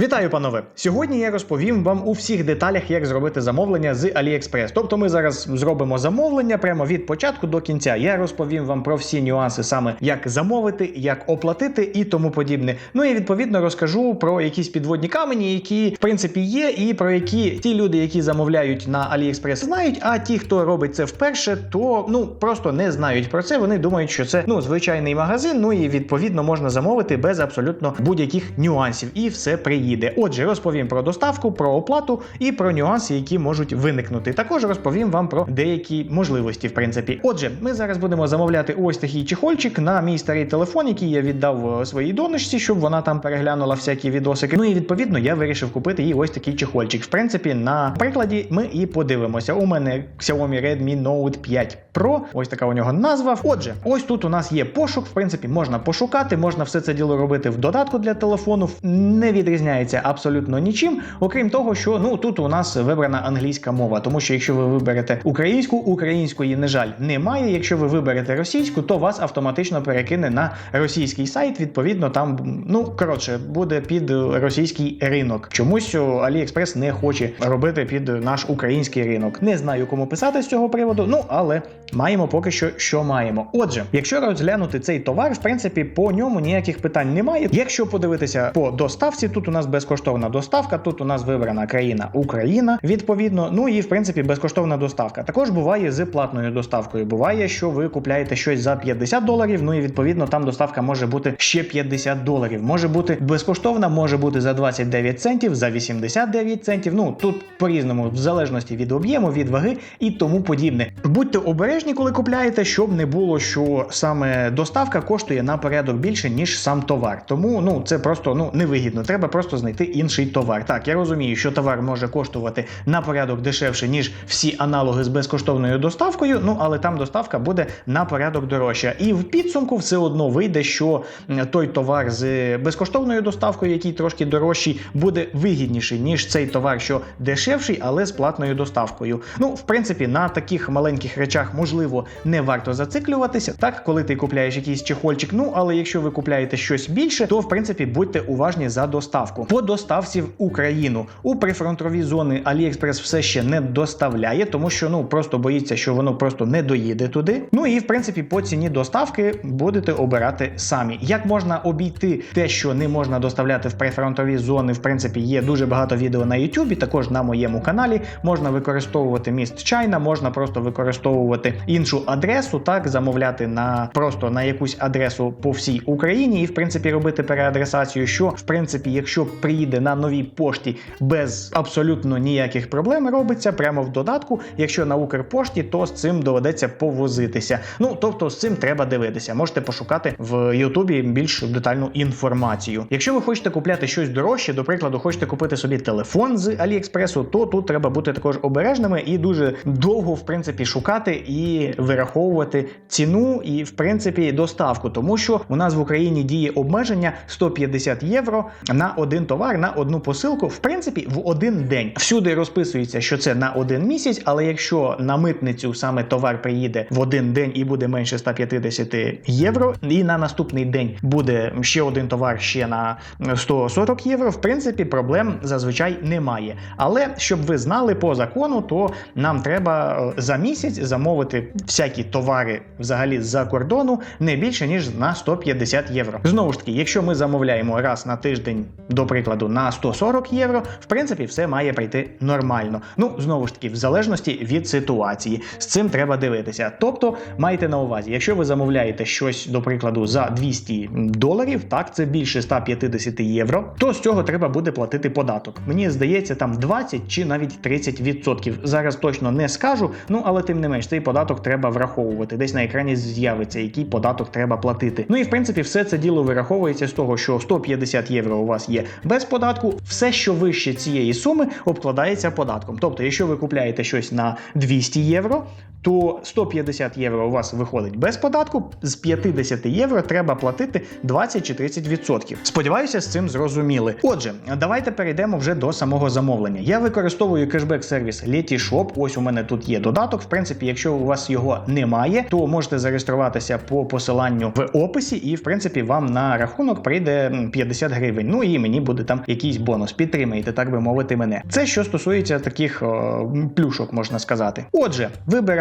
Вітаю, панове! Сьогодні я розповім вам у всіх деталях, як зробити замовлення з AliExpress. Тобто ми зараз зробимо замовлення прямо від початку до кінця. Я розповім вам про всі нюанси, саме як замовити, як оплатити і тому подібне. Ну і відповідно розкажу про якісь підводні камені, які в принципі є, і про які ті люди, які замовляють на AliExpress, знають. А ті, хто робить це вперше, то ну просто не знають про це. Вони думають, що це ну звичайний магазин. Ну і відповідно можна замовити без абсолютно будь-яких нюансів, і все приїде. Отже, розповім про доставку, про оплату і про нюанси, які можуть виникнути. Також розповім вам про деякі можливості, в принципі. Отже, ми зараз будемо замовляти ось такий чехольчик на мій старий телефон, який я віддав е, своїй донечці, щоб вона там переглянула всякі відосики. Ну і відповідно я вирішив купити їй ось такий чехольчик. В принципі, на прикладі ми і подивимося. У мене Xiaomi Redmi Note 5 Pro. Ось така у нього назва. Отже, ось тут у нас є пошук. В принципі, можна пошукати, можна все це діло робити в додатку для телефону. Не відрізняється абсолютно нічим, окрім того, що ну тут у нас вибрана англійська мова. Тому що якщо ви виберете українську, української, на жаль, немає. Якщо ви виберете російську, то вас автоматично перекине на російський сайт. Відповідно, там ну коротше буде під російський ринок. Чомусь AliExpress не хоче робити під наш український ринок. Не знаю, кому писати з цього приводу. Ну але маємо поки що, що маємо. Отже, якщо розглянути цей товар, в принципі, по ньому ніяких питань немає. Якщо подивитися по доставці, тут у нас безкоштовна доставка, тут у нас вибрана країна Україна, відповідно. Ну і в принципі безкоштовна доставка. Також буває з платною доставкою. Буває, що ви купляєте щось за 50 доларів. Ну і відповідно там доставка може бути ще 50 доларів. Може бути безкоштовна, може бути за 29 центів, за 89 центів. Ну тут по-різному, в залежності від об'єму, від ваги і тому подібне. Будьте обережні, коли купляєте, щоб не було, що саме доставка коштує на порядок більше, ніж сам товар. Тому ну це просто ну невигідно. Треба просто знайти інший товар. Так, я розумію, що товар може коштувати на порядок дешевше, ніж всі аналоги з безкоштовною доставкою. Ну але там доставка буде на порядок дорожча. І в підсумку все одно вийде, що той товар з безкоштовною доставкою, який трошки дорожчий, буде вигідніший, ніж цей товар, що дешевший, але з платною доставкою. Ну, в принципі, на таких маленьких речах можливо не варто зациклюватися. Так, коли ти купляєш якийсь чехольчик. Ну але якщо ви купляєте щось більше, то в принципі будьте уважні за доставку. По доставці в Україну у прифронтові зони AliExpress все ще не доставляє, тому що ну просто боїться, що воно просто не доїде туди. Ну і в принципі по ціні доставки будете обирати самі. Як можна обійти те, що не можна доставляти в прифронтові зони? В принципі, є дуже багато відео на YouTube, також на моєму каналі. Можна використовувати міст Чайна, можна просто використовувати іншу адресу, так замовляти на просто на якусь адресу по всій Україні, і в принципі робити переадресацію. Що в принципі, якщо приїде на новій пошті без абсолютно ніяких проблем, робиться прямо в додатку. Якщо на Укрпошті, то з цим доведеться повозитися. Ну тобто з цим треба дивитися. Можете пошукати в Ютубі більш детальну інформацію. Якщо ви хочете купляти щось дорожче, до прикладу, хочете купити собі телефон з Аліекспресу, то тут треба бути також обережними і дуже довго, в принципі, шукати і вираховувати ціну і, в принципі, доставку, тому що у нас в Україні діє обмеження 150 євро на один товар, на одну посилку, в принципі, в один день. Всюди розписується, що це на один місяць, але якщо на митницю саме товар приїде в один день і буде менше 150 євро, і на наступний день буде ще один товар ще на 140 євро, в принципі, проблем зазвичай немає. Але щоб ви знали по закону, то нам треба е, за місяць замовити всякі товари взагалі з-за кордону не більше ніж на 150 євро. Знову ж таки, якщо ми замовляємо раз на тиждень, до прикладу, на 140 євро, в принципі, все має прийти нормально. Ну знову ж таки, в залежності від ситуації. З цим треба дивитися. Тобто, майте на увазі, якщо ви замовляєте щось, до прикладу, за 200 доларів, так це більше 150 євро, то з цього треба буде платити податок. Мені здається, там 20 чи навіть 30%. Зараз точно не скажу. Ну але тим не менш, цей податок треба враховувати. Десь на екрані з'явиться, який податок треба платити. Ну і в принципі, все це діло вираховується з того, що 150 євро у вас є без податку. Все, що вище цієї суми, обкладається податком. Тобто, якщо ви купляєте щось на 200 євро, то 150 євро у вас виходить без податку. З 50 євро треба платити 20 чи 30%. Сподіваюся, з цим зрозуміли. Отже, давайте перейдемо вже до самого замовлення. Я використовую кешбек-сервіс Letishop. Ось у мене тут є додаток. В принципі, якщо у вас його немає, то можете зареєструватися по посиланню в описі, і в принципі вам на рахунок прийде 50 гривень. Ну і мені буде там якийсь бонус. Підтримайте, так би мовити, мене. Це що стосується таких о, плюшок, можна сказати. Отже,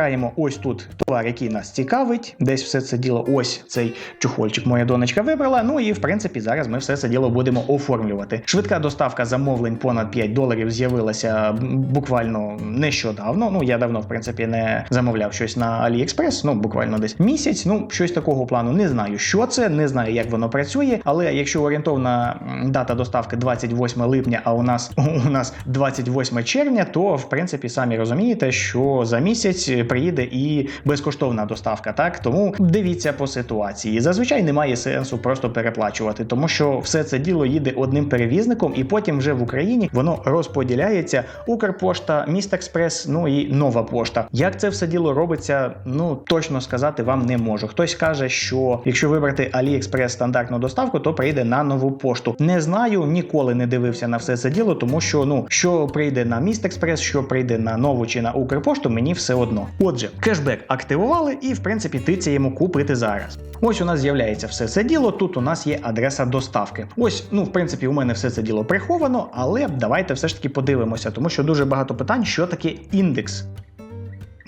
вибираємо ось тут товар, який нас цікавить. Десь все це діло. Ось цей чухольчик моя донечка вибрала. Ну і в принципі зараз ми все це діло будемо оформлювати. Швидка доставка замовлень понад 5 доларів з'явилася буквально нещодавно. Ну я давно в принципі не замовляв щось на AliExpress, ну буквально десь місяць. Ну щось такого плану. Не знаю, що це, не знаю, як воно працює. Але якщо орієнтовна дата доставки 28 липня, а у нас у нас 28 червня, то в принципі самі розумієте, що за місяць приїде і безкоштовна доставка. Так тому дивіться по ситуації. Зазвичай немає сенсу просто переплачувати, тому що все це діло їде одним перевізником, і потім вже в Україні воно розподіляється. Укрпошта, Міст Експрес, ну і нова пошта. Як це все діло робиться, ну точно сказати вам не можу. Хтось каже, що якщо вибрати AliExpress стандартну доставку, то прийде на нову пошту. Не знаю, ніколи не дивився на все це діло, тому що ну що прийде на Міст Експрес, що прийде на нову чи на Укрпошту, мені все одно. Отже, кешбек активували, і в принципі тицяємо купити зараз. Ось у нас з'являється все це діло. Тут у нас є адреса доставки. Ось, ну в принципі, у мене все це діло приховано, але давайте все ж таки подивимося, тому що дуже багато питань, що таке індекс.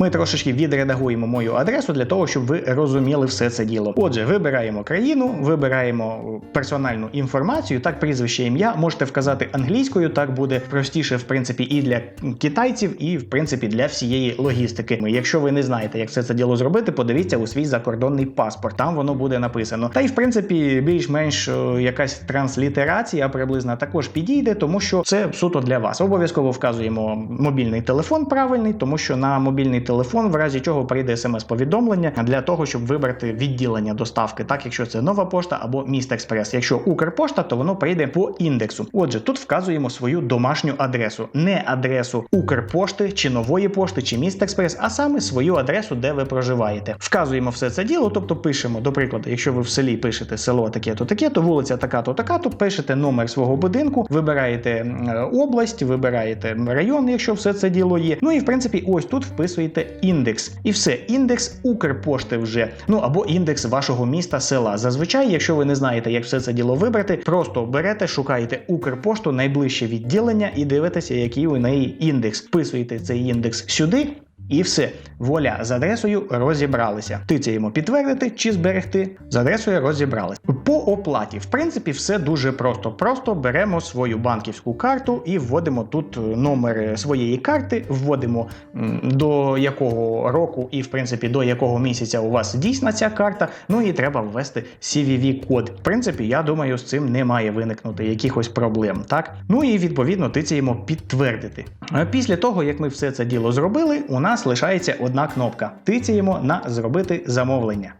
Ми трошечки відредагуємо мою адресу для того, щоб ви розуміли все це діло. Отже, вибираємо країну, вибираємо персональну інформацію, так прізвище ім'я. Можете вказати англійською, так буде простіше, в принципі, і для китайців, і в принципі для всієї логістики. Якщо ви не знаєте, як все це діло зробити, подивіться у свій закордонний паспорт. Там воно буде написано. Та й в принципі більш-менш е, якась транслітерація приблизно також підійде, тому що це суто для вас. Обов'язково вказуємо мобільний телефон правильний, тому що на мобільний телефон, в разі чого прийде смс-повідомлення для того, щоб вибрати відділення доставки, так якщо це нова пошта або міст експрес. Якщо Укрпошта, то воно прийде по індексу. Отже, тут вказуємо свою домашню адресу, не адресу Укрпошти чи нової пошти, чи міст експрес, а саме свою адресу, де ви проживаєте. Вказуємо все це діло, тобто пишемо, до прикладу, якщо ви в селі пишете село таке-то, таке-то, вулиця така-то, така-то, пишете номер свого будинку, вибираєте область, вибираєте район, якщо все це діло є. Ну і в принципі, ось тут вписуєте індекс. І все, індекс Укрпошти вже. Ну або індекс вашого міста, села. Зазвичай, якщо ви не знаєте, як все це діло вибрати, просто берете, шукаєте Укрпошту, найближче відділення і дивитеся, який у неї індекс. Вписуєте цей індекс сюди. І все, воля з адресою розібралися. Тицяємо підтвердити чи зберегти. З адресою розібралися. По оплаті, в принципі, все дуже просто. Просто беремо свою банківську карту і вводимо тут номер своєї карти, вводимо до якого року і в принципі до якого місяця у вас дійсна ця карта. Ну і треба ввести CVV-код. В принципі, я думаю, з цим не має виникнути якихось проблем. Так, ну і відповідно тицяємо підтвердити. Після того, як ми все це діло зробили, у нас лишається одна кнопка. Тицяємо на зробити замовлення.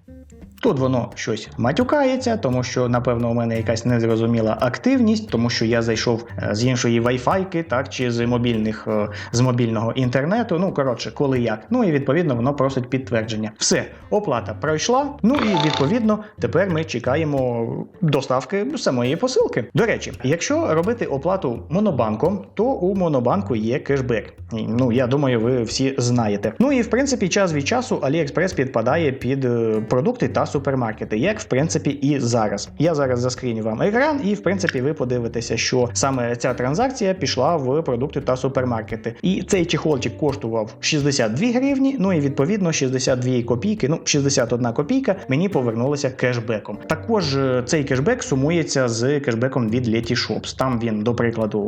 Тут воно щось матюкається, тому що, напевно, у мене якась незрозуміла активність, тому що я зайшов е, з іншої Wi-Fi, так, чи з мобільних е, з мобільного інтернету. Ну, коротше, коли як. Ну і відповідно воно просить підтвердження. Все, оплата пройшла. Ну і відповідно тепер ми чекаємо доставки самої посилки. До речі, якщо робити оплату монобанком, то у монобанку є кешбек. Ну я думаю, ви всі знаєте. Ну і в принципі, час від часу AliExpress підпадає під е, продукти та супермаркети, як в принципі і зараз. Я зараз заскріню вам екран, і в принципі ви подивитеся, що саме ця транзакція пішла в продукти та супермаркети. І цей чехольчик коштував 62 гривні. Ну і відповідно 62 копійки, ну 61 копійка мені повернулося кешбеком. Також е, цей кешбек сумується з кешбеком від Letyshops. Там він, до прикладу,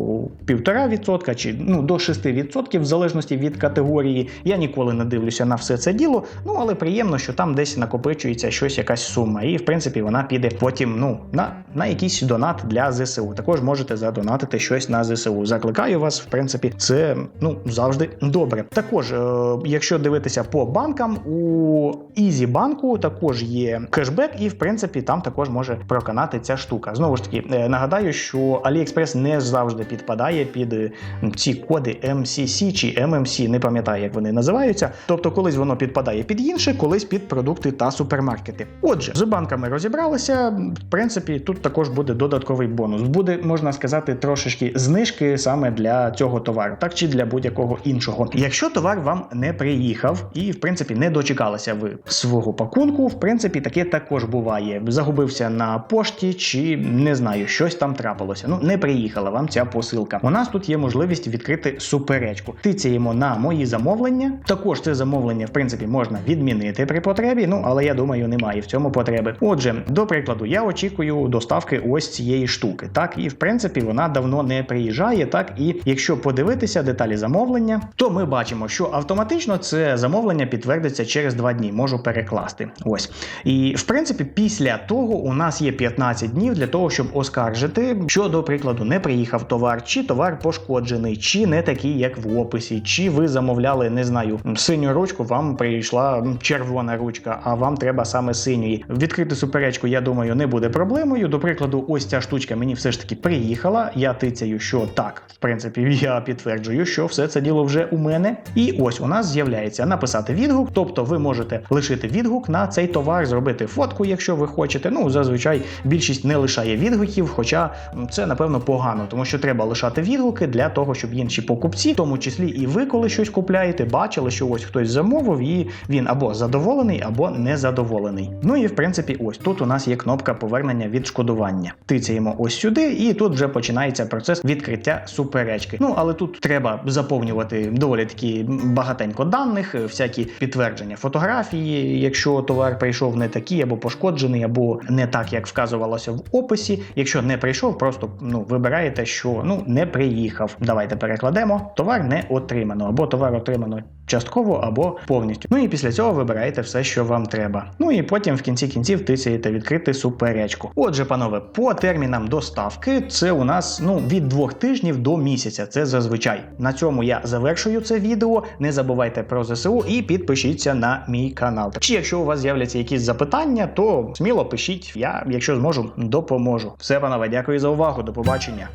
1,5% чи ну до 6%, в залежності від категорії. Я ніколи не дивлюся на все це діло. Ну але приємно, що там десь накопичується щось ось якась сума. І в принципі вона піде потім ну на, на якийсь донат для ЗСУ. Також можете задонатити щось на ЗСУ. Закликаю вас, в принципі, це ну завжди добре. Також, е, якщо дивитися по банкам, у Ізі банку також є кешбек, і в принципі там також може проканати ця штука. Знову ж таки, е, нагадаю, що AliExpress не завжди підпадає під е, ці коди MCC чи MMC, не пам'ятаю, як вони називаються. Тобто, колись воно підпадає під інше, колись під продукти та супермаркети. Отже, з банками розібралися. В принципі, тут також буде додатковий бонус. Буде, можна сказати, трошечки знижки саме для цього товару, так чи для будь-якого іншого. Якщо товар вам не приїхав і, в принципі, не дочекалися ви свого пакунку, в принципі, таке також буває. Загубився на пошті, чи не знаю, щось там трапилося. Ну, не приїхала вам ця посилка. У нас тут є можливість відкрити суперечку. Тицяємо на мої замовлення. Також це замовлення, в принципі, можна відмінити при потребі. Ну, але я думаю, немає в цьому потреби. Отже, до прикладу, я очікую доставки ось цієї штуки. Так, і в принципі вона давно не приїжджає. Так, і якщо подивитися деталі замовлення, то ми бачимо, що автоматично це замовлення підтвердиться через два дні. Можу перекласти. Ось. І в принципі, після того у нас є 15 днів для того, щоб оскаржити, що до прикладу не приїхав товар, чи товар пошкоджений, чи не такий, як в описі, чи ви замовляли, не знаю, синю ручку, вам прийшла червона ручка, а вам треба саме синьої. Відкрити суперечку, я думаю, не буде проблемою. До прикладу, ось ця штучка мені все ж таки приїхала. Я тицяю, що так, в принципі, я підтверджую, що все це діло вже у мене. І ось у нас з'являється написати відгук. Тобто ви можете лишити відгук на цей товар, зробити фотку, якщо ви хочете. Ну зазвичай більшість не лишає відгуків, хоча це напевно погано, тому що треба лишати відгуки для того, щоб інші покупці, в тому числі і ви, коли щось купляєте, бачили, що ось хтось замовив, і він або задоволений, або незадоволений. Ну і в принципі, ось тут у нас є кнопка повернення відшкодування. Тицяємо ось сюди, і тут вже починається процес відкриття суперечки. Ну але тут треба заповнювати доволі таки багатенько даних, всякі підтвердження фотографії, якщо товар прийшов не такий, або пошкоджений, або не так, як вказувалося в описі. Якщо не прийшов, просто ну вибираєте, що ну не приїхав. Давайте перекладемо. Товар не отримано, або товар отримано частково, або повністю. Ну і після цього вибираєте все, що вам треба. Ну і потім в кінці кінців тисяєте відкрити суперечку. Отже, панове, по термінам доставки це у нас ну від двох тижнів до місяця. Це зазвичай. На цьому я завершую це відео. Не забувайте про ЗСУ і підпишіться на мій канал. Чи якщо у вас з'являться якісь запитання, то сміло пишіть. Я, якщо зможу, допоможу. Все, панове, дякую за увагу. До побачення.